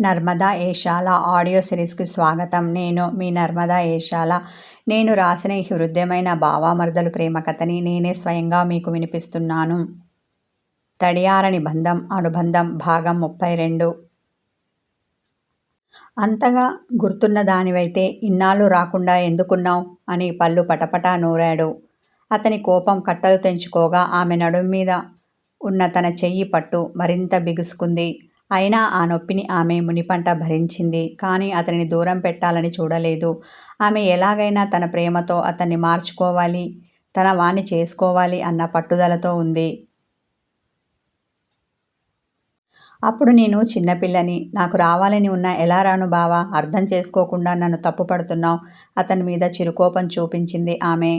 Narmada Eshala audio సిరీస్కి స్వాగతం. నేను మీ నర్మదా ఏషాల. నేను రాసిన ఈ హృదయమైన భావామర్దలు ప్రేమ కథని నేనే స్వయంగా మీకు వినిపిస్తున్నాను. తడియారని బంధం అనుబంధం భాగం ముప్పై రెండు అంతగా గుర్తున్న దానివైతే ఇన్నాళ్ళు రాకుండా ఎందుకున్నావు? అని పళ్ళు పటపటా నూరాడు. అతని కోపం కట్టలు తెంచుకోగా ఆమె నడుం మీద ఉన్న తన చెయ్యి పట్టు మరింత బిగుసుకుంది. అయినా ఆ నొప్పిని ఆమె మునిపంట భరించింది. కానీ అతనిని దూరం పెట్టాలని చూడలేదు. ఆమె ఎలాగైనా తన ప్రేమతో అతన్ని మార్చుకోవాలి తన వాణ్ణి చేసుకోవాలి అన్న పట్టుదలతో ఉంది. అప్పుడు నేను చిన్నపిల్లని నాకు రావాలని ఉన్న ఎలా రాను బావా? అర్థం చేసుకోకుండా నన్ను తప్పుపడుతున్నావు అతని మీద చిరుకోపం చూపించింది ఆమె.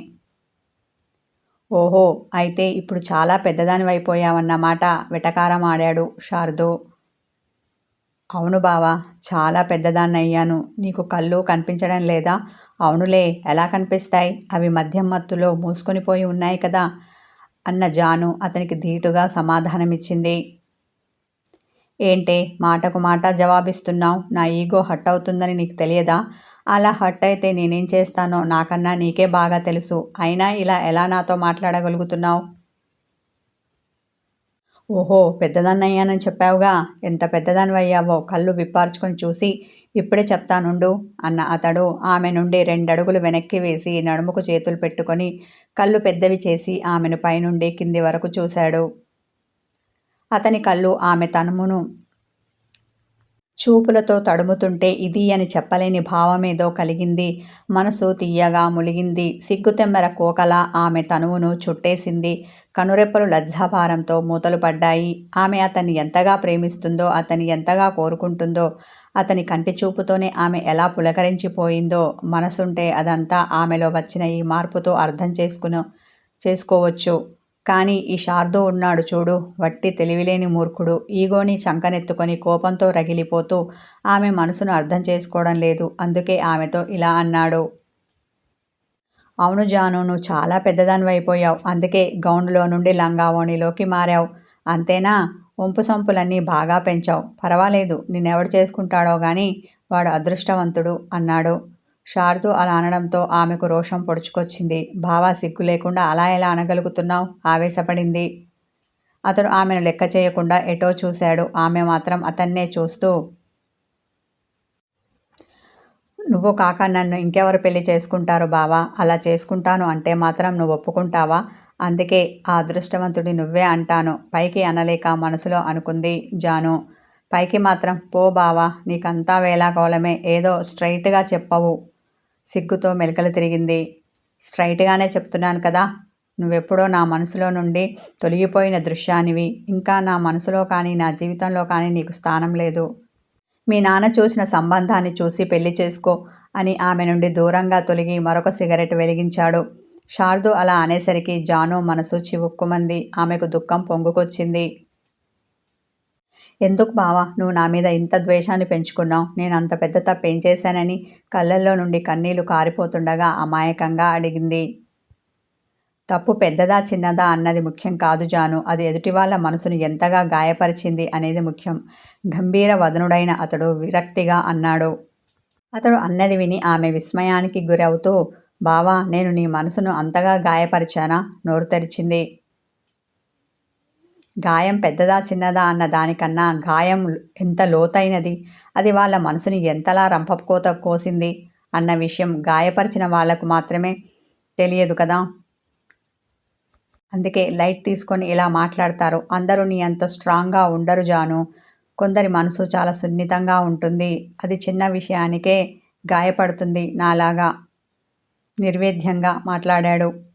ఓహో అయితే ఇప్పుడు చాలా పెద్దదానివైపోయావన్నమాట వెటకారం ఆడాడు శారదు. అవును బావా చాలా పెద్దదాన్నయ్యాను. నీకు కళ్ళు కనిపించడం లేదా? అవునులే ఎలా కనిపిస్తాయి? అవి మద్యం మత్తులో మూసుకొని పోయి ఉన్నాయి కదా? అన్న జాను అతనికి ధీటుగా సమాధానమిచ్చింది. ఏంటే మాటకు మాట జవాబిస్తున్నావు? నా ఈగో హట్ అవుతుందని నీకు తెలియదా? అలా హట్ అయితే నేనేం చేస్తానో నాకన్నా నీకే బాగా తెలుసు. అయినా ఇలా ఎలా నాతో మాట్లాడగలుగుతున్నావు? ఓహో పెద్దదాన్నయ్యానని చెప్పావుగా. ఎంత పెద్దదాన్ని అయ్యావో కళ్ళు విప్పార్చుకొని చూసి ఇప్పుడే చెప్తానుండు అన్న అతడు ఆమె నుండి రెండడుగులు వెనక్కి వేసి నడుముకు చేతులు పెట్టుకొని కళ్ళు పెద్దవి చేసి ఆమెను పైనుండి కింది వరకు చూశాడు. అతని కళ్ళు ఆమె తనుమును చూపులతో తడుముతుంటే ఇది అని చెప్పలేని భావమేదో కలిగింది. మనసు తీయగా ములిగింది. సిగ్గుతెమ్మెర కోకల ఆమె తనువును చుట్టేసింది. కనురెప్పలు లజ్జాభారంతో మూతలు పడ్డాయి. ఆమె అతన్ని ఎంతగా ప్రేమిస్తుందో అతని ఎంతగా కోరుకుంటుందో అతని కంటి చూపుతోనే ఆమె ఎలా పులకరించిపోయిందో మనసుంటే అదంతా ఆమెలో వచ్చిన ఈ మార్పుతో అర్థం చేసుకుని చేసుకోవచ్చు. కానీ ఈ శార్దో ఉన్నాడు చూడు. వట్టి తెలివిలేని మూర్ఖుడు. ఈగోని చంకనెత్తుకొని కోపంతో రగిలిపోతూ ఆమె మనసును అర్థం చేసుకోవడం లేదు. అందుకే ఆమెతో ఇలా అన్నాడు. అవును జాను నువ్వు చాలా పెద్దదానివైపోయావు. అందుకే గౌండ్లో నుండి లంగావోణిలోకి మారావు. అంతేనా? ఒంపు సంపులన్నీ బాగా పెంచావు. పర్వాలేదు నిన్నెవడు చేసుకుంటాడో గాని వాడు అదృష్టవంతుడు అన్నాడు. శారదు అలా అనడంతో ఆమెకు రోషం పొడుచుకొచ్చింది. బావా సిగ్గు లేకుండా అలా ఎలా అనగలుగుతున్నావు? ఆవేశపడింది. అతడు ఆమెను లెక్క చేయకుండా ఎటో చూశాడు. ఆమె మాత్రం అతన్నే చూస్తూ నువ్వు కాక నన్ను ఇంకెవరు పెళ్ళి చేసుకుంటారు బావా? అలా చేసుకుంటాను అంటే మాత్రం నువ్వు ఒప్పుకుంటావా? అందుకే ఆ అదృష్టవంతుడి నువ్వే అంటాను. పైకి అనలేక మనసులో అనుకుంది జాను. పైకి మాత్రం పో బావా నీకంతా వేలాకోలమే ఏదో స్ట్రైట్గా చెప్పవు. సిగ్గుతో మెలకలు తిరిగింది. స్ట్రైట్గానే చెప్తున్నాను కదా నువ్వెప్పుడో నా మనసులో నుండి తొలగిపోయిన దృశ్యానివి. ఇంకా నా మనసులో కానీ నా జీవితంలో కానీ నీకు స్థానం లేదు. మీ నాన్న చూసిన సంబంధాన్ని చూసి పెళ్ళి చేసుకో అని ఆమె నుండి దూరంగా తొలగి మరొక సిగరెట్ వెలిగించాడు. శారదు అలా అనేసరికి జాను మనసు చివుక్కుమంది. ఆమెకు దుఃఖం పొంగుకొచ్చింది. ఎందుకు బావా? నువ్వు నా మీద ఇంత ద్వేషాన్ని పెంచుకున్నావు. నేను అంత పెద్ద తప్పేం చేశానని కళ్ళల్లో నుండి కన్నీళ్ళు కారిపోతుండగా అమాయకంగా అడిగింది. తప్పు పెద్దదా చిన్నదా అన్నది ముఖ్యం కాదు జాను. అది ఎదుటి వాళ్ళ మనసును ఎంతగా గాయపరిచింది అనేది ముఖ్యం. గంభీర వదనుడైన అతడు విరక్తిగా అన్నాడు. అతడు అన్నది విని ఆమె విస్మయానికి గురవుతూ బావా నేను నీ మనసును అంతగా గాయపరిచానా? నోరు తెరిచింది. గాయం పెద్దదా చిన్నదా అన్న దానికన్నా గాయం ఎంత లోతైనది? అది వాళ్ళ మనసుని ఎంతలా రంపకోత కోసింది? అన్న విషయం గాయపరిచిన వాళ్ళకు మాత్రమే తెలియదు కదా? అందుకే లైట్ తీసుకొని ఇలా మాట్లాడతారు. అందరూ నీ అంత స్ట్రాంగ్గా ఉండరు జాను. కొందరి మనసు చాలా సున్నితంగా ఉంటుంది. అది చిన్న విషయానికే గాయపడుతుంది. నాలాగా నిర్వేద్యంగా మాట్లాడాడు.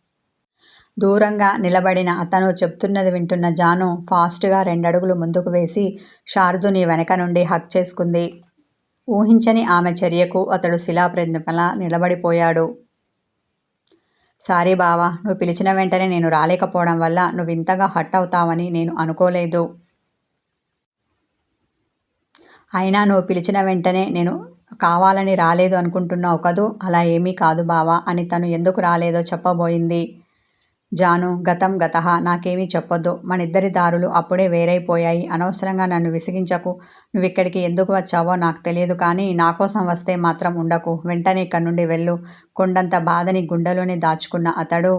దూరంగా నిలబడిన అతను చెప్తున్నది వింటున్న జాను ఫాస్ట్గా రెండడుగులు ముందుకు వేసి శారదుని వెనక నుండి హక్ చేసుకుంది. ఊహించని ఆమె చర్యకు అతడు శిలాప్రతిమలా నిలబడిపోయాడు. సారీ బావా నువ్వు పిలిచిన వెంటనే నేను రాలేకపోవడం వల్ల నువ్వు ఇంతగా హట్ అవుతావని నేను అనుకోలేదు. అయినా నువ్వు పిలిచిన వెంటనే నేను కావాలని రాలేదు అనుకుంటున్నావు కదూ? అలా ఏమీ కాదు బావా అని తను ఎందుకు రాలేదో చెప్పబోయింది. జాను గతం గతహ నాకేమీ చెప్పొద్దు. మనిద్దరి దారులు అప్పుడే వేరైపోయాయి. అనవసరంగా నన్ను విసిగించకు. నువ్విక్కడికి ఎందుకు వచ్చావో నాకు తెలియదు కానీ నా కోసం వస్తే మాత్రం ఉండకు. వెంటనే ఇక్కడి నుండి వెళ్ళు. కొండంత బాధని గుండెలోనే దాచుకున్న అతడు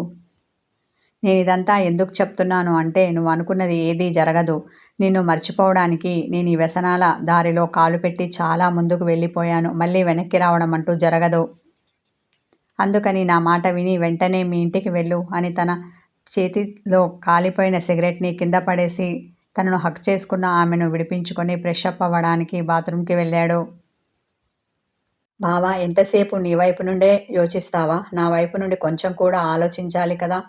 నేను ఇదంతా ఎందుకు చెప్తున్నాను అంటే నువ్వు అనుకున్నది ఏదీ జరగదు. నిన్ను మర్చిపోవడానికి నేను ఈ వ్యసనాల దారిలో కాలు పెట్టి చాలా ముందుకు వెళ్ళిపోయాను. మళ్ళీ వెనక్కి రావడం అంటూ జరగదు. అందుకని నా మాట విని వెంటనే మీ ఇంటికి వెళ్ళు అని తన చేతిలో కాలిపోయిన సిగరెట్ని కింద పడేసి తనను హక్ చేసుకున్న ఆమెను విడిపించుకొని ఫ్రెష్ అప్ అవ్వడానికి బాత్రూమ్కి వెళ్ళాడు. బావా ఎంతసేపు నీ వైపు నుండే యోచిస్తావా? నా వైపు నుండి కొంచెం కూడా ఆలోచించాలి కదా.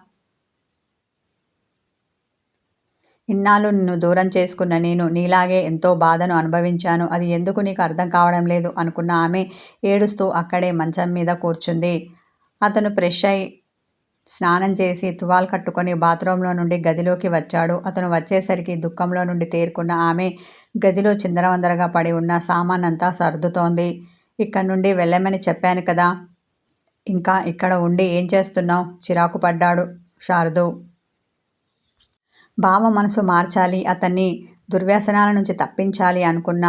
ఇన్నాళ్ళు నిన్ను దూరం చేసుకున్న నేను నీలాగే ఎంతో బాధను అనుభవించాను. అది ఎందుకు నీకు అర్థం కావడం లేదు అనుకున్న ఆమె ఏడుస్తూ అక్కడే మంచం మీద కూర్చుంది. అతను ఫ్రెష్ అయి స్నానం చేసి తువాల్ కట్టుకొని బాత్రూంలో నుండి గదిలోకి వచ్చాడు. అతను వచ్చేసరికి దుఃఖంలో నుండి తేరుకున్న ఆమె గదిలో చిందరవందరగా పడి ఉన్న సామాన్ అంతా సర్దుతోంది. ఇక్కడ నుండి వెళ్ళమని చెప్పాను కదా. ఇంకా ఇక్కడ ఉండి ఏం చేస్తున్నావు? చిరాకు పడ్డాడు శారదు. బావ మనసు మార్చాలి అతన్ని దుర్వ్యసనాల నుంచి తప్పించాలి అనుకున్న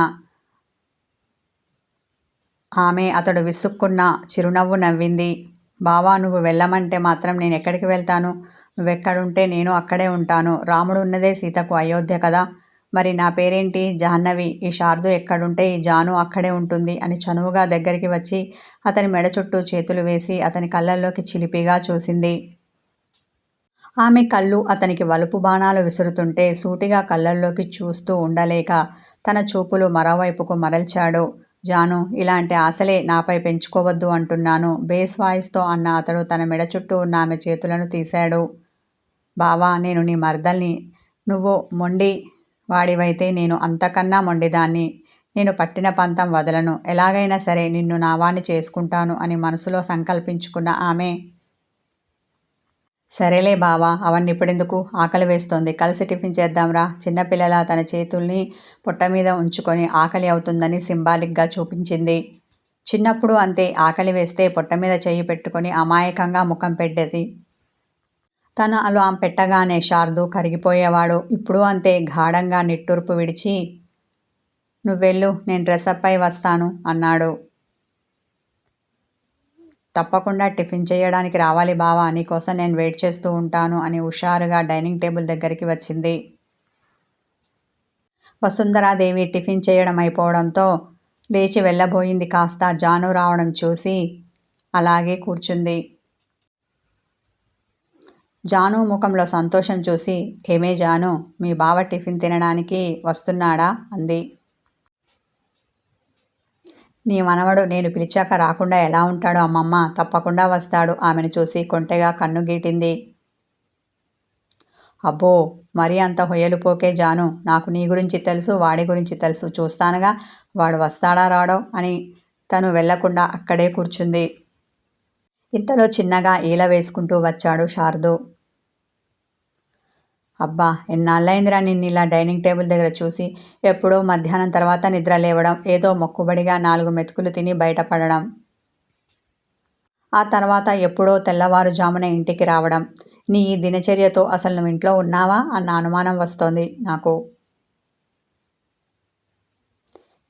ఆమె అతడు విసుక్కున్న చిరునవ్వు నవ్వింది. బావా నువ్వు వెళ్ళమంటే మాత్రం నేను ఎక్కడికి వెళ్తాను? నువ్వెక్కడుంటే నేను అక్కడే ఉంటాను. రాముడు ఉన్నదే సీతకు అయోధ్య కదా. మరి నా పేరేంటి? జాహ్నవి. ఈ శారదు ఎక్కడుంటే ఈ జాను అక్కడే ఉంటుంది అని చనువుగా దగ్గరికి వచ్చి అతని మెడ చుట్టూ చేతులు వేసి అతని కళ్ళల్లోకి చిలిపిగా చూసింది. ఆమె కళ్ళు అతనికి వలుపు బాణాలు విసురుతుంటే సూటిగా కళ్ళల్లోకి చూస్తూ ఉండలేక తన చూపులు మరోవైపుకు మరల్చాడు. జాను ఇలాంటి ఆశలే నాపై పెంచుకోవద్దు అంటున్నాను. బేస్ వాయిస్తో అన్న అతడు తన మెడ చుట్టూ ఉన్న ఆమె చేతులను తీశాడు. బావా నేను నీ మర్దల్ని. నువ్వు మొండి వాడివైతే నేను అంతకన్నా మొండిదాన్ని. నేను పట్టిన పంతం వదలను. ఎలాగైనా సరే నిన్ను నావాణ్ణి చేసుకుంటాను అని మనసులో సంకల్పించుకున్న ఆమె సరేలే బావా అవన్నీ ఇప్పుడెందుకు? ఆకలి వేస్తోంది. కలిసి టిఫిన్ చేద్దాంరా. చిన్నపిల్లల తన చేతుల్ని పొట్ట మీద ఉంచుకొని ఆకలి అవుతుందని సింబాలిక్గా చూపించింది. చిన్నప్పుడు అంతే ఆకలి వేస్తే పొట్ట మీద చేయి పెట్టుకొని అమాయకంగా ముఖం పెట్టేది. తను అలా పెట్టగానే శార్దు కరిగిపోయేవాడు. ఇప్పుడు అంతే గాఢంగా నిట్టూర్పు విడిచి నువ్వెళ్ళు నేను డ్రెస్అప్ అయి వస్తాను అన్నాడు. తప్పకుండా టిఫిన్ చేయడానికి రావాలి బావా నీకోసం నేను వెయిట్ చేస్తూ ఉంటాను అని హుషారుగా డైనింగ్ టేబుల్ దగ్గరికి వచ్చింది. వసుంధరాదేవి టిఫిన్ చేయడం అయిపోవడంతో లేచి వెళ్ళబోయింది కాస్త జాను రావడం చూసి అలాగే కూర్చుంది. జాను ముఖంలో సంతోషం చూసి ఏమే జాను మీ బావ టిఫిన్ తినడానికి వస్తున్నాడా? అంది. నీ మనవడు నేను పిలిచాక రాకుండా ఎలా ఉంటాడో అమ్మమ్మ తప్పకుండా వస్తాడు ఆమెను చూసి కొంటెగా కన్ను గీటింది. అబ్బో మరీ అంత హొయ్యలుపోకే జాను. నాకు నీ గురించి తెలుసు వాడి గురించి తెలుసు. చూస్తానుగా వాడు వస్తాడా రాడో అని తను వెళ్ళకుండా అక్కడే కూర్చుంది. ఇంతలో చిన్నగా ఈల వేసుకుంటూ వచ్చాడు శారదు. అబ్బా ఎన్నాళ్ళైందిరా నిన్ను ఇలా డైనింగ్ టేబుల్ దగ్గర చూసి? ఎప్పుడో మధ్యాహ్నం తర్వాత నిద్ర లేవడం ఏదో మొక్కుబడిగా నాలుగు మెతుకులు తిని బయటపడడం. ఆ తర్వాత ఎప్పుడో తెల్లవారుజామున ఇంటికి రావడం. నీ ఈ దినచర్యతో అసలు నువ్వు ఇంట్లో ఉన్నావా? అన్న అనుమానం వస్తోంది నాకు.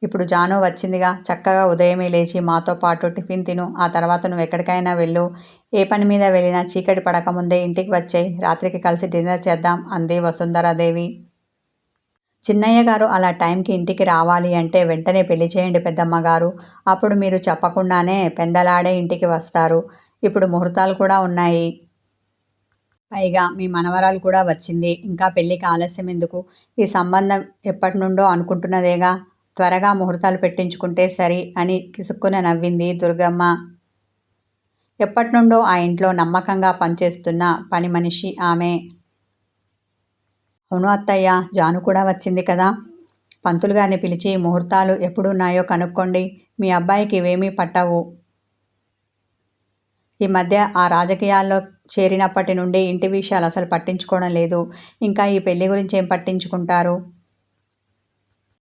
ఇప్పుడు జాను వచ్చిందిగా. చక్కగా ఉదయమే లేచి మాతో పాటు టిఫిన్ తిను. ఆ తర్వాత నువ్వు ఎక్కడికైనా వెళ్ళు. ఏ పని మీద వెళ్ళినా చీకటి పడకముందే ఇంటికి వచ్చేయి. రాత్రికి కలిసి డిన్నర్ చేద్దాం అంది వసుంధరాదేవి. చిన్నయ్య గారు అలా టైంకి ఇంటికి రావాలి అంటే వెంటనే పెళ్ళి చేయండి పెద్దమ్మ గారు అప్పుడు మీరు చెప్పకుండానే పెందలాడే ఇంటికి వస్తారు. ఇప్పుడు ముహూర్తాలు కూడా ఉన్నాయి. పైగా మీ మనవరాలు కూడా వచ్చింది. ఇంకా పెళ్ళికి ఆలస్యం ఎందుకు? ఈ సంబంధం ఎప్పటి నుండో అనుకుంటున్నదేగా? త్వరగా ముహూర్తాలు పెట్టించుకుంటే సరి అని కిసుక్కున నవ్వింది దుర్గమ్మ. ఎప్పటి నుండో ఆ ఇంట్లో నమ్మకంగా పనిచేస్తున్న పని మనిషి ఆమె. అవును అత్తయ్య జాను కూడా వచ్చింది కదా? పంతులు గారిని పిలిచి ముహూర్తాలు ఎప్పుడున్నాయో కనుక్కోండి. మీ అబ్బాయికి ఇవేమీ పట్టవు. ఈ మధ్య ఆ రాజకీయాల్లో చేరినప్పటి నుండి ఇంటి విషయాలు అసలు పట్టించుకోవడం లేదు. ఇంకా ఈ పెళ్ళి గురించి ఏం పట్టించుకుంటారు?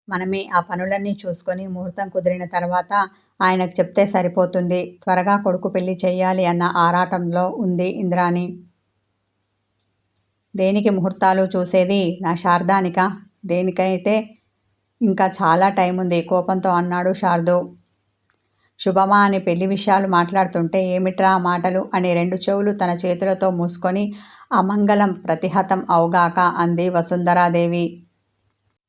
మనమే ఆ పనులన్నీ చూసుకొని ముహూర్తం కుదిరిన తర్వాత ఆయనకు చెప్తే సరిపోతుంది. త్వరగా కొడుకు పెళ్ళి చేయాలి అన్న ఆరాటంలో ఉంది ఇంద్రాణి. దేనికి ముహూర్తాలు చూసేది? నా శారదానిక? దేనికైతే ఇంకా చాలా టైం ఉంది. కోపంతో అన్నాడు శారదు. శుభమా అని పెళ్ళి విషయాలు మాట్లాడుతుంటే ఏమిట్రా మాటలు అని రెండు చెవులు తన చేతులతో మూసుకొని అమంగళం ప్రతిహతం అవుగాక అంది వసుంధరాదేవి.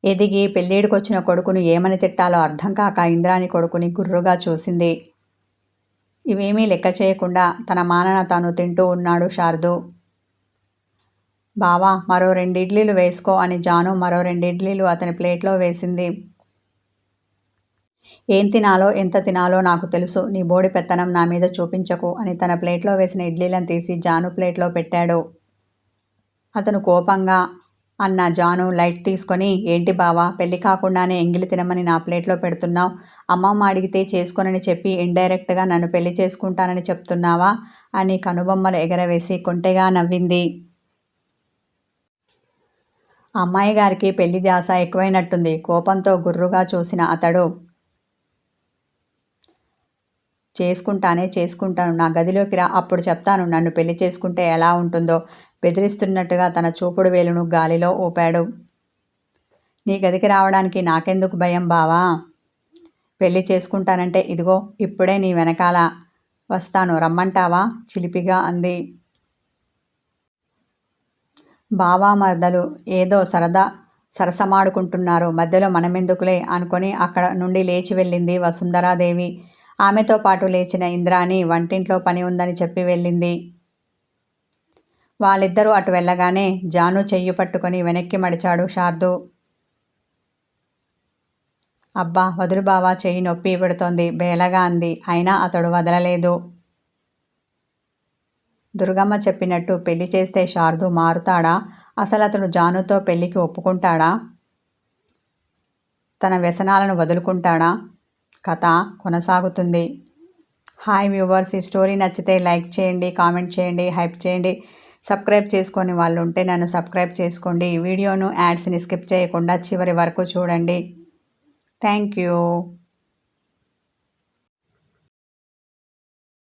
ఎదిగి పెళ్ళిడికొచ్చిన కొడుకును ఏమని తిట్టాలో అర్థం కాక ఇంద్రాని కొడుకుని గుర్రుగా చూసింది. ఇవేమీ లెక్క చేయకుండా తన మానన తాను తింటూ ఉన్నాడు శారదు. బావా మరో రెండు ఇడ్లీలు వేసుకో అని జాను మరో రెండు ఇడ్లీలు అతని ప్లేట్లో వేసింది. ఏం తినాలో ఎంత తినాలో నాకు తెలుసు. నీ బోడి పెత్తనం నా మీద చూపించకు అని తన ప్లేట్లో వేసిన ఇడ్లీలను తీసి జాను ప్లేట్లో పెట్టాడు. అతను కోపంగా అన్న జాను లైట్ తీసుకొని ఏంటి బావా పెళ్ళి కాకుండానే ఎంగిలి తినమని నా ప్లేట్లో పెడుతున్నావు? అమ్మమ్మ అడిగితే చేసుకోనని చెప్పి ఇండైరెక్ట్గా నన్ను పెళ్ళి చేసుకుంటానని చెప్తున్నావా? అని కనుబొమ్మలు ఎగరవేసి కొంటెగా నవ్వింది. అమ్మాయి గారికి పెళ్ళి ధ్యాస ఎక్కువైనట్టుంది. కోపంతో గుర్రుగా చూసిన అతడు చేసుకుంటానే చేసుకుంటాను. నా గదిలోకి రా అప్పుడు చెప్తాను. నన్ను పెళ్ళి చేసుకుంటే ఎలా ఉంటుందో. బెదిరిస్తున్నట్టుగా తన చూపుడు వేలును గాలిలో ఊపాడు. నీ గదికి రావడానికి నాకెందుకు భయం బావా? పెళ్ళి చేసుకుంటానంటే ఇదిగో ఇప్పుడే నీ వెనకాల వస్తాను రమ్మంటావా? చిలిపిగా అంది. బావా మరదలు ఏదో సరదా సరసమాడుకుంటున్నారు మధ్యలో మనమెందుకులే అనుకొని అక్కడ నుండి లేచి వెళ్ళింది వసుంధరాదేవి. ఆమెతో పాటు లేచిన ఇంద్రాని వంటింట్లో పని ఉందని చెప్పి వెళ్ళింది. వాళ్ళిద్దరూ అటు వెళ్ళగానే జాను చెయ్యి పట్టుకొని వెనక్కి మడిచాడు శార్దు. అబ్బా వదులు బావా చెయ్యి నొప్పి పెడుతోంది. బేలగా అంది. అయినా అతడు వదలలేదు. దుర్గమ్మ చెప్పినట్టు పెళ్ళి చేస్తే శారదు మారుతాడా? అసలు అతడు జానుతో పెళ్ళికి ఒప్పుకుంటాడా? తన వ్యసనాలను వదులుకుంటాడా? కథ కొనసాగుతుంది. హాయ్ వ్యూవర్స్ ఈ స్టోరీ నచ్చితే లైక్ చేయండి కామెంట్ చేయండి హైప్ చేయండి. సబ్స్క్రైబ్ చేసుకొని వాళ్ళు ఉంటే నన్ను సబ్స్క్రైబ్ చేసుకోండి. వీడియోను యాడ్స్ని స్కిప్ చేయకుండా చివరి వరకు చూడండి. Thank you.